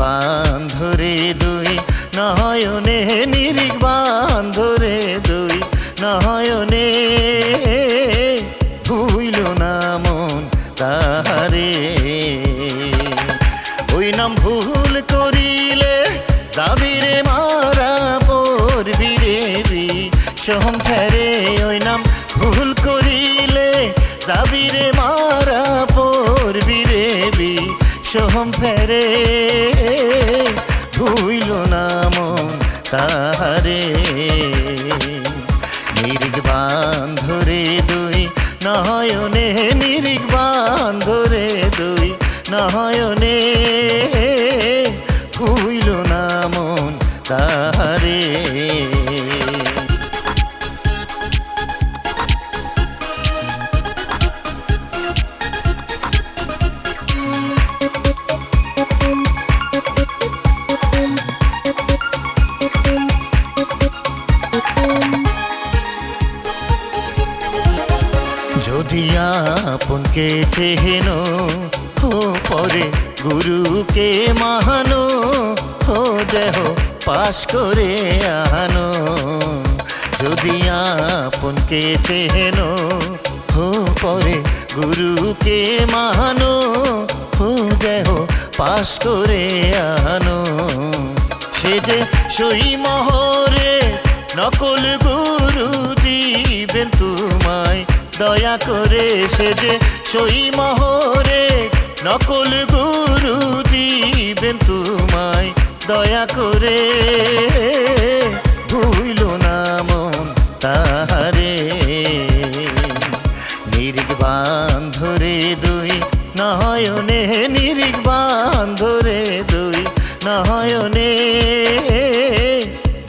বান্ধরে দুই, নয়নে নিরিগ বান্ধরে দুই, নয়নে ভুইল না মন তাহারে। ওই নাম ভুল করিলে যাবিরে মারা পড়বি রে বিষম ফেরে। ওই নাম ভুল করিলে যাবিরে মারা পড়বি রে বিষম ফেরে। ভুইল না মন তাহারে। নির্বাণ ধরে দুই, নয়নে নির্বাণ ধরে দুই, নয়নে ভুইল না মন তাহারে। আপনকে চেহেন? হো, পরে গুরুকে মাহানো। হো, দেহ পাশ করে আনো যদি আপনকে চেহেন, হো, পরে গুরুকে মাহানো। হো, দেহ পাশ করে আনো সে যে সই মহরে নকল গুরু দিবেন তোমায়, দয়া করে সে যে সই মহরে নকল গুরু দিবেন তোমায়, দয়া করে। ভুইল না মন তাহারে। নিরিগ বান্ধরে দুই, নয়নে নিরিগ বান্ধরে দুই, নয়নে।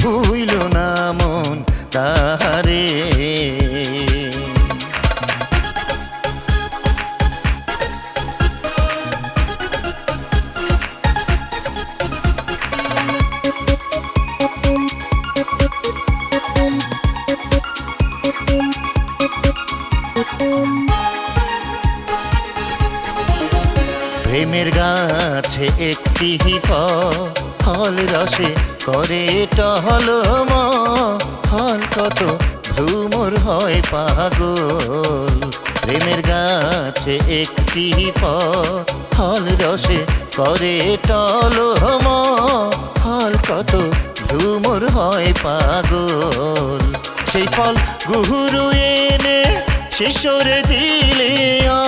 ভুইল না মন তাহারে। গাছে একটি ফল রসে করে টহল ফল কত ভ্রুমর হয় পাগল। প্রেমের গাছে একটি ফল রসে করে টল ফল কত ভ্রুমর হয় পাগল। সেই ফল গুহুরু এনে শিশোরে দিলে অমর সে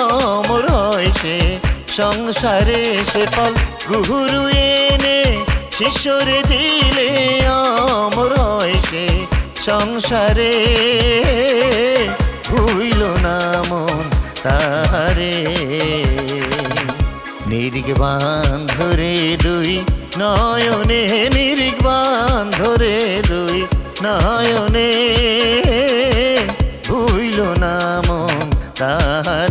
সংসারে সে ফল গুহুরু এনে, শিশোরে দিলে অমর সে সংসারে। ভুইল না মন তাহারে। নিরিগ বান্ধরে দুই নয়নে নিরিগ বান্ধরে দুই নয়নে। ভুইল না মন তাহারে।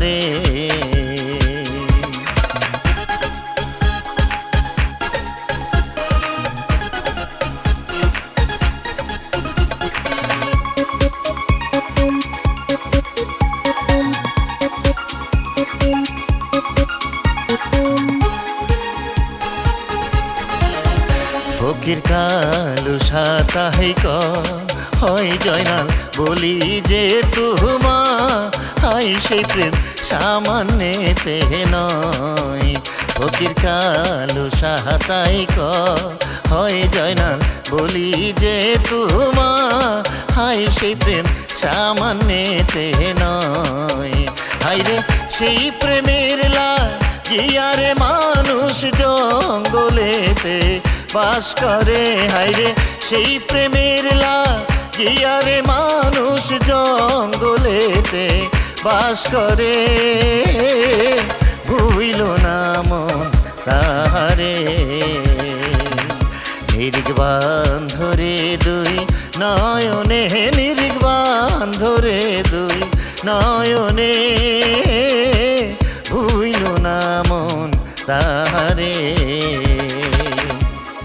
ফকির কালু সাতাহিক হয় জয়নাল, বলি যে তুমা হাই সেই প্রেম সামান্যতে নয়। ফকির কালু সাতাইক হয় জয়নাল, বলি যে তুমা হাই সেই প্রেম সামান্যতে নয়। হাই রে, সেই প্রেমের লা গিয়ারে মানুষ বাস করে হাইরে সেই প্রেমের লা গিয়ারে মানুষ জঙ্গলেতে বাস করে। ভুইল না মন তাহারে নিরিগ বান্ধরে দুই, নয়নে নিরিগ বান্ধরে দুই, নয়নে। ভুইল না মন তাহারে।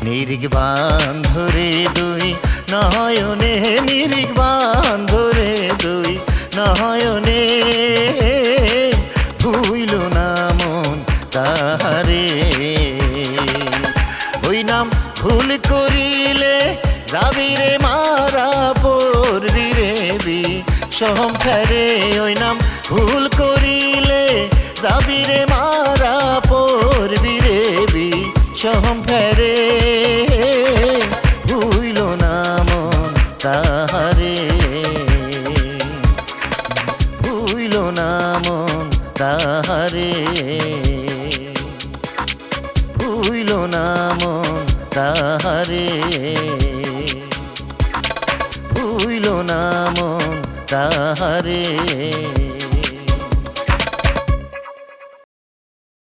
নির্গবান ধরে দুই, নয়নে নির্গবান ধরে দুই, নয়নে ভুইল না মন তাহারে। ওই নাম ভুল করিলে যাবি রে মারা পড়বি রে বি, সহম ফেরে। ওই নাম ভুল তাহারে ভুইল না মন তাহারে। ভুইল না মন তাহারে। ভুইল না মন তাহারে।